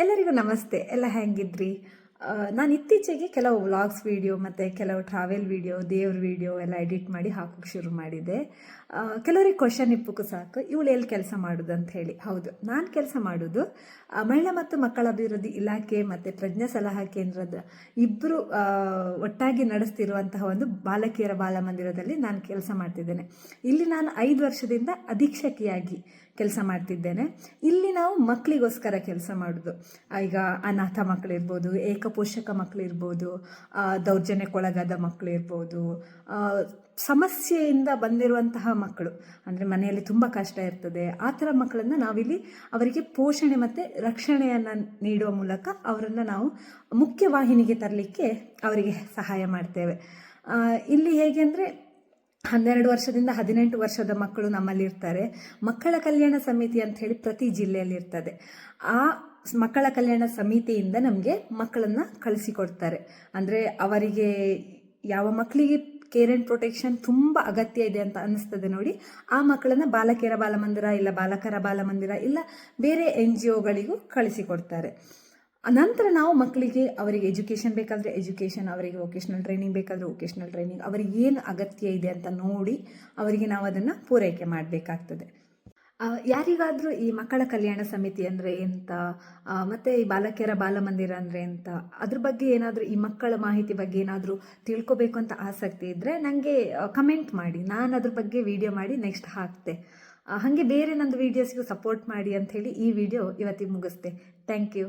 ಎಲ್ಲರಿಗೂ ನಮಸ್ತೆ. ಎಲ್ಲ ಹೆಂಗಿದ್ರಿ? ನಾನು ಇತ್ತೀಚೆಗೆ ಕೆಲವು ವ್ಲಾಗ್ಸ್ ವೀಡಿಯೋ ಮತ್ತು ಕೆಲವು ಟ್ರಾವೆಲ್ ವೀಡಿಯೋ ದೇವ್ರ ವೀಡಿಯೋ ಎಲ್ಲ ಎಡಿಟ್ ಮಾಡಿ ಹಾಕೋಕ್ಕೆ ಶುರು ಮಾಡಿದೆ. ಕೆಲವರಿಗೆ ಕ್ವಶನ್ ಇಪ್ಪಕ್ಕೂ ಸಾಕು. ಇವಳು ಎಲ್ಲಿ ಕೆಲಸ ಮಾಡೋದು ಅಂತ ಹೇಳಿ. ಹೌದು, ನಾನು ಕೆಲಸ ಮಾಡೋದು ಮಹಿಳಾ ಮತ್ತು ಮಕ್ಕಳ ಅಭಿವೃದ್ಧಿ ಇಲಾಖೆ ಮತ್ತು ಪ್ರಜ್ಞಾ ಸಲಹಾ ಕೇಂದ್ರದ ಇಬ್ಬರು ಒಟ್ಟಾಗಿ ನಡೆಸ್ತಿರುವಂತಹ ಒಂದು ಬಾಲಕಿಯರ ಬಾಲಮಂದಿರದಲ್ಲಿ ನಾನು ಕೆಲಸ ಮಾಡ್ತಿದ್ದೇನೆ. ಇಲ್ಲಿ ನಾನು ಐದು ವರ್ಷದಿಂದ ಅಧೀಕ್ಷಕಿಯಾಗಿ ಕೆಲಸ ಮಾಡ್ತಿದ್ದೇನೆ. ಇಲ್ಲಿ ನಾವು ಮಕ್ಕಳಿಗೋಸ್ಕರ ಕೆಲಸ ಮಾಡೋದು. ಈಗ ಅನಾಥ ಮಕ್ಕಳಿರ್ಬೋದು ಏಕಪೋಷಕ ಮಕ್ಕಳಿರ್ಬೋದು ದೌರ್ಜನ್ಯಕ್ಕೊಳಗಾದ ಮಕ್ಕಳಿರ್ಬೋದು ಸಮಸ್ಯೆಯಿಂದ ಬಂದಿರುವಂತಹ ಮಕ್ಕಳು. ಅಂದರೆ ಮನೆಯಲ್ಲಿ ತುಂಬ ಕಷ್ಟ ಇರ್ತದೆ. ಆ ಥರ ಮಕ್ಕಳನ್ನು ನಾವಿಲ್ಲಿ ಅವರಿಗೆ ಪೋಷಣೆ ಮತ್ತು ರಕ್ಷಣೆಯನ್ನು ನೀಡುವ ಮೂಲಕ ಅವರನ್ನು ನಾವು ಮುಖ್ಯವಾಹಿನಿಗೆ ತರಲಿಕ್ಕೆ ಅವರಿಗೆ ಸಹಾಯ ಮಾಡ್ತೇವೆ. ಇಲ್ಲಿ ಹೇಗೆ ಅಂದರೆ ಹನ್ನೆರಡು ವರ್ಷದಿಂದ ಹದಿನೆಂಟು ವರ್ಷದ ಮಕ್ಕಳು ನಮ್ಮಲ್ಲಿರ್ತಾರೆ. ಮಕ್ಕಳ ಕಲ್ಯಾಣ ಸಮಿತಿ ಅಂತ ಹೇಳಿ ಪ್ರತಿ ಜಿಲ್ಲೆಯಲ್ಲಿ ಇರ್ತದೆ ಆ ಮಕ್ಕಳ ಕಲ್ಯಾಣ ಸಮಿತಿಯಿಂದ ನಮಗೆ ಮಕ್ಕಳನ್ನು ಕಳಿಸಿಕೊಡ್ತಾರೆ. ಅಂದರೆ ಅವರಿಗೆ ಯಾವ ಮಕ್ಕಳಿಗೆ ಕೇರ್ ಆ್ಯಂಡ್ ಪ್ರೊಟೆಕ್ಷನ್ ತುಂಬ ಅಗತ್ಯ ಇದೆ ಅಂತ ಅನ್ನಿಸ್ತದೆ ನೋಡಿ. ಆ ಮಕ್ಕಳನ್ನು ಬಾಲಕಿಯರ ಬಾಲಮಂದಿರ ಇಲ್ಲ ಬಾಲಕರ ಬಾಲಮಂದಿರ ಇಲ್ಲ ಬೇರೆ ಎನ್ ಜಿ ಒಗಳಿಗೂ ಕಳಿಸಿಕೊಡ್ತಾರೆ. ನಂತರ ನಾವು ಮಕ್ಕಳಿಗೆ ಅವರಿಗೆ ಎಜುಕೇಷನ್ ಬೇಕಾದರೆ ಎಜುಕೇಷನ್ ಅವರಿಗೆ ವೊಕೇಶ್ನಲ್ ಟ್ರೈನಿಂಗ್ ಬೇಕಾದರೆ ವೊಕೇಶ್ನಲ್ ಟ್ರೈನಿಂಗ್ ಅವರಿಗೆ ಏನು ಅಗತ್ಯ ಇದೆ ಅಂತ ನೋಡಿ ಅವರಿಗೆ ನಾವು ಅದನ್ನು ಪೂರೈಕೆ ಮಾಡಬೇಕಾಗ್ತದೆ. ಯಾರಿಗಾದರೂ ಈ ಮಕ್ಕಳ ಕಲ್ಯಾಣ ಸಮಿತಿ ಅಂದರೆ ಎಂತ? ಮತ್ತೆ ಈ ಬಾಲಕಿಯರ ಬಾಲಮಂದಿರ ಅಂದರೆ ಎಂತ? ಅದ್ರ ಬಗ್ಗೆ ಏನಾದರೂ ಈ ಮಕ್ಕಳ ಮಾಹಿತಿ ಬಗ್ಗೆ ಏನಾದರೂ ತಿಳ್ಕೊಬೇಕು ಅಂತ ಆಸಕ್ತಿ ಇದ್ದರೆ ನನಗೆ ಕಮೆಂಟ್ ಮಾಡಿ. ನಾನು ಅದ್ರ ಬಗ್ಗೆ ವಿಡಿಯೋ ಮಾಡಿ ನೆಕ್ಸ್ಟ್ ಹಾಕ್ತೆ. ಹಾಗೆ ಬೇರೆ ನಂದು ವೀಡಿಯೋಸ್ಗೂ ಸಪೋರ್ಟ್ ಮಾಡಿ ಅಂಥೇಳಿ ಈ ವಿಡಿಯೋ ಇವತ್ತಿಗೆ ಮುಗಿಸ್ತೆ. Thank you